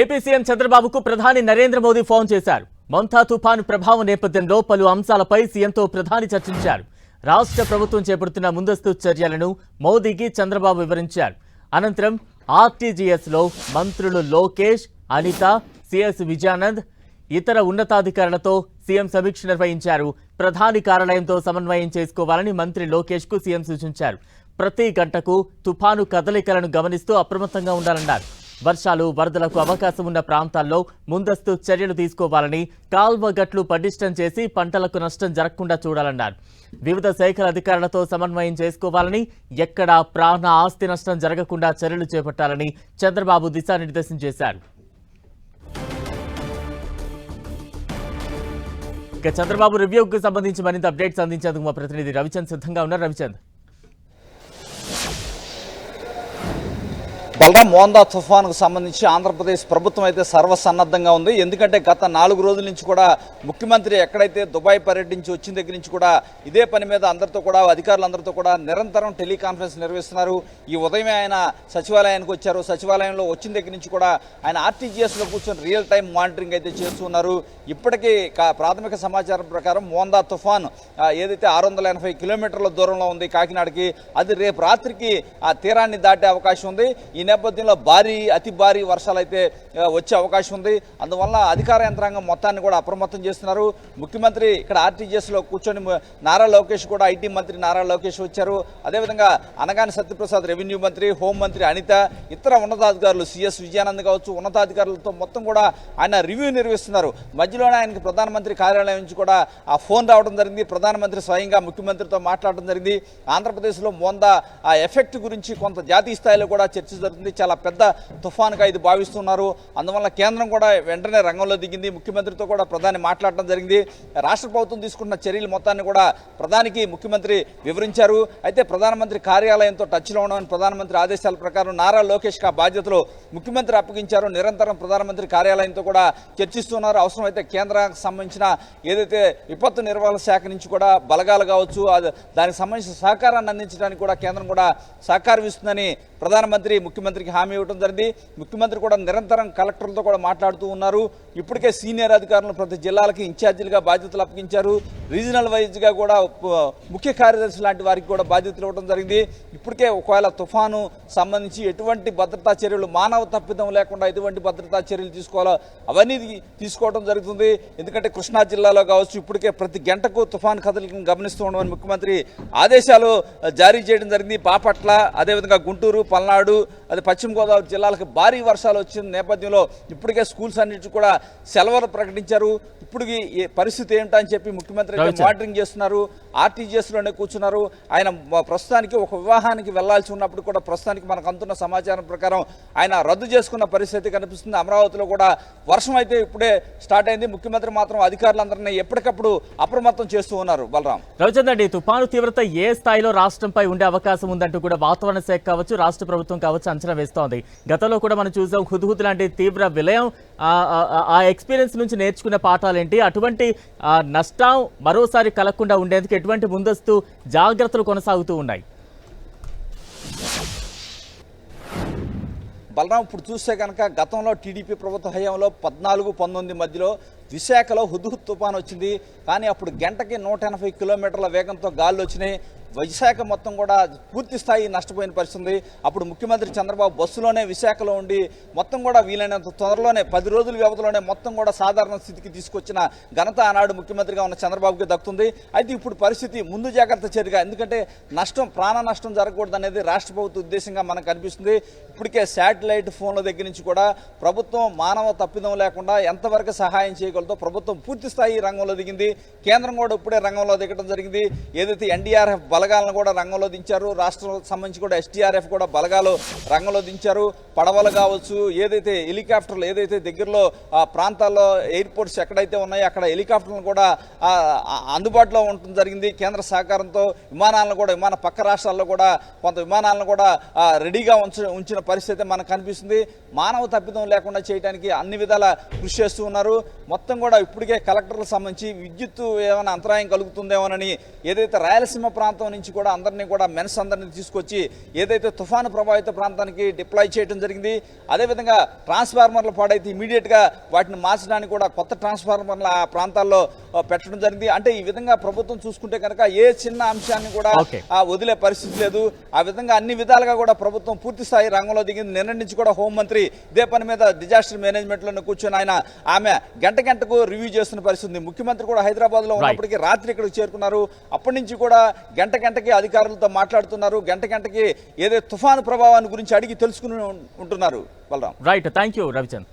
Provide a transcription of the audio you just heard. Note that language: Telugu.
ఏపీ సీఎం చంద్రబాబుకు ప్రధాని నరేంద్ర మోదీ ఫోన్ చేశారు. మంతా తుఫాను ప్రభావం నేపథ్యంలో పలు అంశాలపై సీఎంతో ప్రధాని చర్చించారు. రాష్ట్ర ప్రభుత్వం చేపడుతున్న ముందస్తు చర్యలను మోదీకి చంద్రబాబు వివరించారు. అనంతరం ఆర్టీజీఎస్లో మంత్రులు లోకేష్ అనిత సిఎస్ విజయానంద్ ఇతర ఉన్నతాధికారులతో సీఎం సమీక్ష నిర్వహించారు. ప్రధాని కార్యాలయంతో సమన్వయం చేసుకోవాలని మంత్రి లోకేష్కు సీఎం సూచించారు. ప్రతి గంటకు తుఫాను కదలికలను గమనిస్తూ అప్రమత్తంగా ఉండాలన్నారు. వర్షాలు వరదలకు అవకాశం ఉన్న ప్రాంతాల్లో ముందస్తు చర్యలు తీసుకోవాలని కాల్వ గట్లు పటిష్టం చేసి పంటలకు నష్టం జరగకుండా చూడాలన్నారు. వివిధ శాఖల అధికారులతో సమన్వయం చేసుకోవాలని ఎక్కడా ప్రాణ ఆస్తి నష్టం జరగకుండా చర్యలు చేపట్టాలని చంద్రబాబు దిశానిర్దేశం చేశారు. ఇక చంద్రబాబు రివ్యూకి సంబంధించి మరింత అప్డేట్స్ అందించేందుకు మా ప్రతినిధి రవిచంద్ సిద్ధంగా ఉన్నారు. రవిచంద్. బలరాం మోందా తుఫాన్కు సంబంధించి ఆంధ్రప్రదేశ్ ప్రభుత్వం అయితే సర్వసన్నద్ధంగా ఉంది. ఎందుకంటే గత నాలుగు రోజుల నుంచి కూడా ముఖ్యమంత్రి ఎక్కడైతే దుబాయ్ పర్యటించి వచ్చిన దగ్గర నుంచి కూడా ఇదే పని మీద అందరితో కూడా అధికారులందరితో కూడా నిరంతరం టెలికాన్ఫరెన్స్ నిర్వహిస్తున్నారు. ఈ ఉదయమే ఆయన సచివాలయానికి వచ్చారు. సచివాలయంలో వచ్చిన దగ్గర నుంచి కూడా ఆయన ఆర్టీజీఎస్లో కూర్చొని రియల్ టైం మానిటరింగ్ అయితే చేస్తున్నారు ఇప్పటికీ కా- ప్రాథమిక సమాచారం ప్రకారం మోందా తుఫాన్ ఏదైతే ఆరు వందల ఎనభై కిలోమీటర్ల దూరంలో ఉంది కాకినాడకి అది రేపు రాత్రికి ఆ తీరాన్ని దాటే అవకాశం ఉంది. ఈ నేపథ్యంలో భారీ అతి భారీ వర్షాలు అయితే వచ్చే అవకాశం ఉంది. అందువల్ల అధికార యంత్రాంగం మొత్తాన్ని కూడా అప్రమత్తం చేస్తున్నారు. ముఖ్యమంత్రి ఇక్కడ ఆర్టీజీఎస్లో కూర్చొని నారా లోకేష్ కూడా ఐటీ మంత్రి నారా లోకేష్ వచ్చారు. అదేవిధంగా అనగాని సత్యప్రసాద్ రెవెన్యూ మంత్రి హోం మంత్రి అనిత ఇతర ఉన్నతాధికారులు సిఎస్ విజయానంద్ కావచ్చు ఉన్నతాధికారులతో మొత్తం కూడా ఆయన రివ్యూ నిర్వహిస్తున్నారు. మధ్యలోనే ఆయనకి ప్రధానమంత్రి కార్యాలయం నుంచి కూడా ఆ ఫోన్ రావడం జరిగింది. ప్రధానమంత్రి స్వయంగా ముఖ్యమంత్రితో మాట్లాడడం జరిగింది. ఆంధ్రప్రదేశ్లో మొంద ఆ ఎఫెక్ట్ గురించి కొంత జాతీయ స్థాయిలో కూడా చర్చ పడుతుంది చాలా పెద్ద తుఫాన్గా ఇది భావిస్తున్నారు. అందువల్ల కేంద్రం కూడా వెంటనే రంగంలో దిగింది. ముఖ్యమంత్రితో కూడా ప్రధాని మాట్లాడడం జరిగింది. రాష్ట్ర ప్రభుత్వం తీసుకున్న చర్యలు మొత్తాన్ని కూడా ప్రధానికి ముఖ్యమంత్రి వివరించారు. అయితే ప్రధానమంత్రి కార్యాలయంతో టచ్లో ఉండమని ప్రధానమంత్రి ఆదేశాల ప్రకారం నారా లోకేష్ ఆ బాధ్యతలు ముఖ్యమంత్రి అప్పగించారు. నిరంతరం ప్రధానమంత్రి కార్యాలయంతో కూడా చర్చిస్తున్నారు. అవసరమైతే కేంద్రానికి సంబంధించిన ఏదైతే విపత్తు నిర్వహణ శాఖ నుంచి కూడా బలగాలు కావచ్చు అది దానికి సంబంధించిన సహకారాన్ని అందించడానికి కూడా కేంద్రం కూడా సహకారం ఇస్తుందని ప్రధానమంత్రి ముఖ్యమంత్రికి హామీ ఇవ్వడం జరిగింది. ముఖ్యమంత్రి కూడా నిరంతరం కలెక్టర్లతో కూడా మాట్లాడుతూ ఉన్నారు. ఇప్పటికే సీనియర్ అధికారులను ప్రతి జిల్లాలకి ఇన్ఛార్జీలుగా బాధ్యతలు అప్పగించారు. రీజనల్ వైజ్గా కూడా ముఖ్య కార్యదర్శి లాంటి వారికి కూడా బాధ్యతలు ఇవ్వడం జరిగింది. ఇప్పటికే ఒకవేళ తుఫాను సంబంధించి ఎటువంటి భద్రతా చర్యలు మానవ తప్పిదం లేకుండా ఎటువంటి భద్రతా చర్యలు తీసుకోవాలో అవన్నీ తీసుకోవడం జరుగుతుంది. ఎందుకంటే కృష్ణా జిల్లాలో కావచ్చు ఇప్పటికే ప్రతి గంటకు తుఫాను కదలికను గమనిస్తూ ఉండమని ముఖ్యమంత్రి ఆదేశాలు జారీ చేయడం జరిగింది. బాపట్ల అదేవిధంగా గుంటూరు పల్నాడు అది పశ్చిమ గోదావరి జిల్లాలకు భారీ వర్షాలు వచ్చిన నేపథ్యంలో ఇప్పటికే స్కూల్స్ అన్నిటి కూడా సెలవులు ప్రకటించారు ఇప్పుడు పరిస్థితి ఏమిటా అని చెప్పి ముఖ్యమంత్రి. మానిటరింగ్ చేస్తున్నారు ఆర్టీజీఎస్లోనే కూర్చున్నారు. ఆయన ప్రస్తుతానికి ఒక వివాహానికి వెళ్ళాల్సి ఉన్నప్పుడు కూడా ప్రస్తుతానికి మనకు అందుతున్న సమాచారం ప్రకారం ఆయన రద్దు చేసుకున్న పరిస్థితి కనిపిస్తుంది. అమరావతిలో కూడా వర్షం అయితే ఇప్పుడే స్టార్ట్ అయింది. ముఖ్యమంత్రి మాత్రం అధికారులందరినీ ఎప్పటికప్పుడు అప్రమత్తం చేస్తూ ఉన్నారు. బలరాం. రవిచంద్ర అండి తుఫాను తీవ్రత ఏ స్థాయిలో రాష్ట్రంపై ఉండే అవకాశం ఉందంటూ కూడా వాతావరణ శాఖ కావచ్చు రాష్ట్ర ప్రభుత్వం కావచ్చు అంచనా వేస్తోంది. గతంలో కూడా మనం చూసాం హుద్హుద్ లాంటి తీవ్ర విలయం ఆ- ఎక్స్పీరియన్స్ నుంచి నేర్చుకున్న పాఠాలేంటి? అటువంటి నష్టం మరోసారి కలగకుండా ఉండేందుకు ఎటువంటి ముందస్తు జాగ్రత్తలు కొనసాగుతూ ఉన్నాయి? బలరాం ఇప్పుడు చూస్తే కనుక గతంలో టీడీపీ ప్రభుత్వ హయాంలో పద్నాలుగు పంతొమ్మిది మధ్యలో విశాఖలో హుద్హుద్ తుఫాన్ వచ్చింది. కానీ అప్పుడు గంటకి నూట ఎనభై కిలోమీటర్ల వేగంతో గాల్లో వచ్చినాయి. విశాఖ మొత్తం కూడా పూర్తి స్థాయి నష్టపోయిన పరిస్థితి అప్పుడు ముఖ్యమంత్రి చంద్రబాబు బస్సులోనే విశాఖలో ఉండి మొత్తం కూడా వీలైనంత తొందరలోనే పది రోజుల వ్యవధిలోనే మొత్తం కూడా సాధారణ స్థితికి తీసుకొచ్చిన ఘనత ఆనాడు ముఖ్యమంత్రిగా ఉన్న చంద్రబాబుకి దక్కుతుంది. అయితే ఇప్పుడు పరిస్థితి ముందు జాగ్రత్త చర్యగా ఎందుకంటే నష్టం ప్రాణ నష్టం జరగకూడదు అనేది రాష్ట్ర ప్రభుత్వ ఉద్దేశంగా మనకు కనిపిస్తుంది ఇప్పటికే శాటిలైట్ ఫోన్ల దగ్గర నుంచి కూడా ప్రభుత్వం మానవ తప్పిదం లేకుండా ఎంతవరకు సహాయం చేయగలదో ప్రభుత్వం పూర్తి స్థాయి రంగంలో దిగింది. కేంద్రం కూడా ఇప్పుడే రంగంలో దిగడం జరిగింది. ఏదైతే ఎన్డీఆర్ఎఫ్ బలగాలను కూడా రంగంలో దించారు రాష్ట్రం సంబంధించి కూడా ఎస్టీఆర్ఎఫ్ కూడా బలగాలు రంగంలో దించారు. పడవలు కావచ్చు ఏదైతే హెలికాప్టర్లు ఏదైతే దగ్గరలో ఆ ప్రాంతాల్లో ఎయిర్పోర్ట్స్ ఎక్కడైతే ఉన్నాయో అక్కడ హెలికాప్టర్లను కూడా అందుబాటులో ఉండటం జరిగింది. కేంద్ర సహకారంతో విమానాలను కూడా విమాన పక్క రాష్ట్రాల్లో కూడా కొంత విమానాలను కూడా రెడీగా ఉంచ ఉంచిన పరిస్థితి మనకు కనిపిస్తుంది. మానవ తప్పిదం లేకుండా చేయడానికి అన్ని విధాల కృషి చేస్తూ ఉన్నారు. మొత్తం మొత్తం కూడా ఇప్పటికే కలెక్టర్లకు సంబంధించి విద్యుత్ ఏమైనా అంతరాయం కలుగుతుందేమోనని ఏదైతే రాయలసీమ ప్రాంతం నుంచి కూడా అందరినీ కూడా మెన్స్ అందరినీ తీసుకొచ్చి ఏదైతే తుఫాను ప్రభావిత ప్రాంతానికి డిప్లాయ్ చేయడం జరిగింది. అదేవిధంగా ట్రాన్స్ఫార్మర్లు పాడైతే ఇమీడియట్గా వాటిని మార్చడానికి కూడా కొత్త ట్రాన్స్ఫార్మర్లు ఆ ప్రాంతాల్లో పెట్టడం జరిగింది. అంటే ఈ విధంగా ప్రభుత్వం చూసుకుంటే కనుక ఏ చిన్న అంశాన్ని కూడా వదిలే పరిస్థితి లేదు. ఆ విధంగా అన్ని విధాలుగా కూడా ప్రభుత్వం పూర్తి స్థాయి రంగంలో దిగింది. నిన్న నుంచి కూడా హోంమంత్రి ఇదే పని మీద డిజాస్టర్ మేనేజ్మెంట్లో కూర్చొని ఆయన ఆమె గంట గంటకు రివ్యూ చేస్తున్న పరిస్థితి ముఖ్యమంత్రి కూడా హైదరాబాద్లో ఉన్నప్పటికీ రాత్రి ఇక్కడికి చేరుకున్నారు. అప్పటి నుంచి కూడా గంట గంటకి అధికారులతో మాట్లాడుతున్నారు. గంట గంటకి ఏదో తుఫాను ప్రభావాన్ని గురించి అడిగి తెలుసుకుని ఉంటున్నారు. Balaram. Right thank you Ravichand